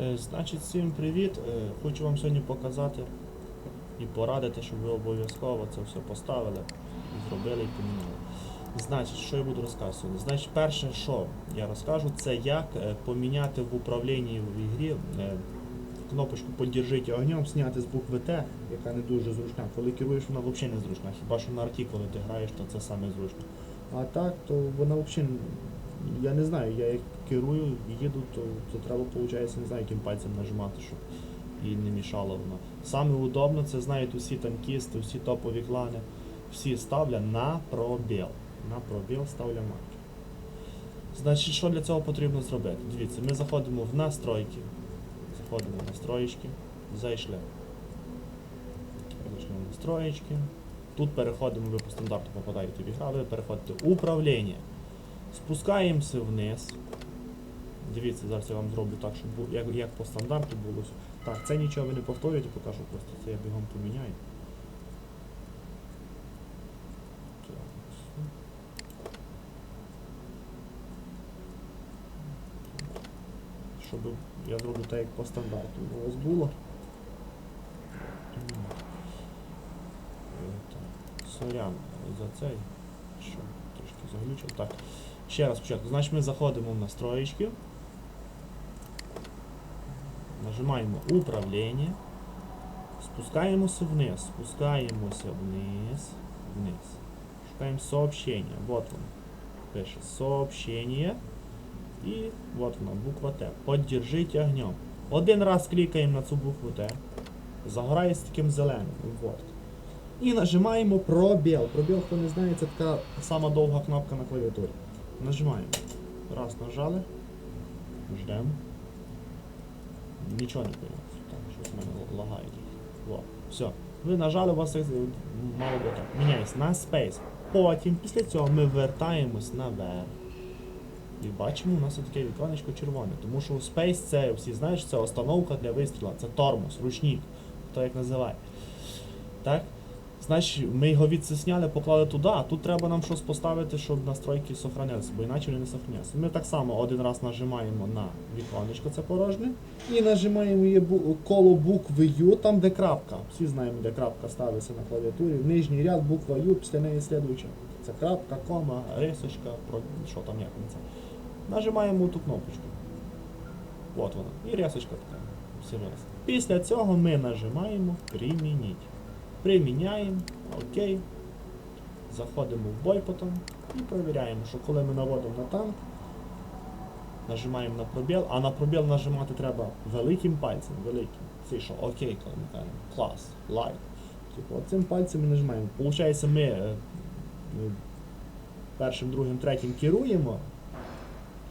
Е, Значить, всім привіт. Е, Хочу вам сьогодні показати і порадити, щоб ви обов'язково це все поставили, зробили і поміняли. Значить, що я буду розказувати? Значить, перше, що я розкажу, це як е, поміняти в управлінні в ігрі кнопочку «Поддержіть огнем, зняти з букви Т, яка не дуже зручна. Коли керуєш, вона взагалі не зручна. Хіба що на арті, коли ти граєш, то це саме зручно. А так, то вона взагалі, я не знаю, я як керую, їду, то, то треба, виходить, не знаю, яким пальцем нажимати, щоб і не мішало воно. Саме удобно, це знають усі танкісти, всі топові клани, всі ставлять на пробіл. На пробіл ставлять марки. Значить, що для цього потрібно зробити? Дивіться, ми заходимо в настройки. Заходимо в настроєчки, зайшли. Зайшли в настроєчки. Тут переходимо, ви по стандарту попадаєте в ігра, ви переходите в управління. Спускаємося вниз. Дивіться, зараз я вам зроблю так, щоб бу- як, як по стандарту було. Так, це нічого ви не повторюєте, покажу просто. Це я бігом поміняю. Щоб я зроблю так, як по стандарту у вас було. Е, Сорян за цей. Що трошки заглючив. Так. Ще раз спочатку. Значить ми заходимо в настроєчки. Нажимаємо управління. Спускаємося вниз. Спускаємося вниз. Вниз. Шукаємо сообщення. Вот воно. Пише сообщення. І вот воно, буква Т. Поддержіть огнем. Один раз клікаємо на цю букву Т. Загорає з таким зеленим. Вот. І нажимаємо пробіл. Пробіл, хто не знає, це така сама довга кнопка на клавіатурі. Нажимаємо. Раз нажали. Ждемо. Нічого не появилося. Так, щось в мене лагає. Во. Все. Ви нажали, у вас мало так. Міняється на Space. Потім, після цього, ми вертаємось наверх. І бачимо, у нас таке віконечко червоне. Тому що Space це, всі знаєш, це установка для вистріла, це тормоз, ручник, хто як називає. Так? Значить, ми його відсисняли, поклали туди, а тут треба нам щось поставити, щоб настройки сохранялися, бо іначе вони не сохраняться. Ми так само один раз нажимаємо на віконечко, це порожнє, і нажимаємо є коло букви U, там де крапка. Всі знаємо, де крапка ставиться на клавіатурі. Нижній ряд, буква U, після неї слідуюча. Це крапка, кома, рисочка, про що там як це. Нажимаємо ту кнопочку. От вона. І рисочка така. Після цього ми нажимаємо Примініть. Приміняємо, окей. Заходимо в бой потім і перевіряємо, що коли ми наводимо на танк, нажимаємо на пробіл, а на пробіл нажимати треба великим пальцем, великим. Це що, окей, коли ми клас, лайк. Типу, цим пальцем ми нажимаємо. Получається, ми е, е, першим, другим, третім керуємо,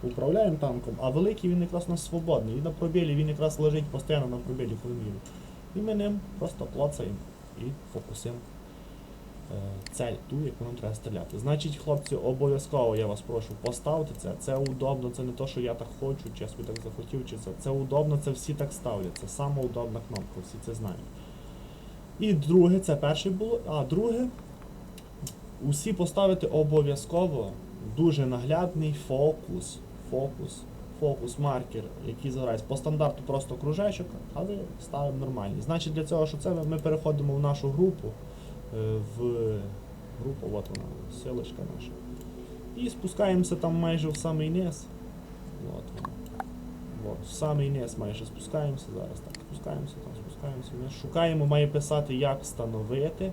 управляємо танком, а великий він якраз у нас свободний. І на пробілі він якраз лежить постійно на пробілі коли ми. І ми ним просто клацаємо і фокусуємо е, цель, ту, яку нам треба стріляти. Значить, хлопці, обов'язково я вас прошу, поставте це. Це удобно, це не то, що я так хочу, чи я собі так захотів, чи це. Це удобно, це всі так ставлять. Це сама удобна кнопка, всі це знають. І друге, це перше було. А друге, усі поставити обов'язково дуже наглядний фокус. Фокус. Фокус, маркер, який загорається. По стандарту просто кружечок, але ставимо нормальний. Значить, для цього, що це ми переходимо в нашу групу, е, в групу, от вона, силочка наша. І спускаємося там майже в самий низ. От. От, в самий низ майже спускаємося зараз. Так, спускаємося, там спускаємося вниз. Шукаємо, має писати, як встановити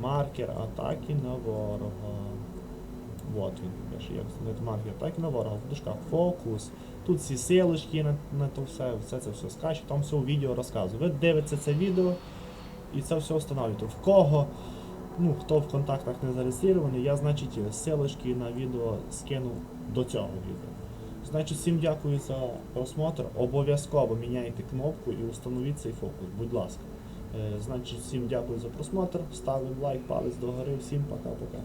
маркер атаки на ворога. От він пише, як встановити маркер атаки на ворога. В дужках фокус. Тут всі силочки на, на то все, все це все скаче, там все у відео розказую. Ви дивитеся це відео і це все встановлюєте. В кого, ну, хто в контактах не зареєстрований, я, значить, силочки на відео скину до цього відео. Значить, всім дякую за просмотр. Обов'язково міняйте кнопку і установіть цей фокус, будь ласка. Е, значить, всім дякую за просмотр. Ставимо лайк, палець догори. Всім пока-пока.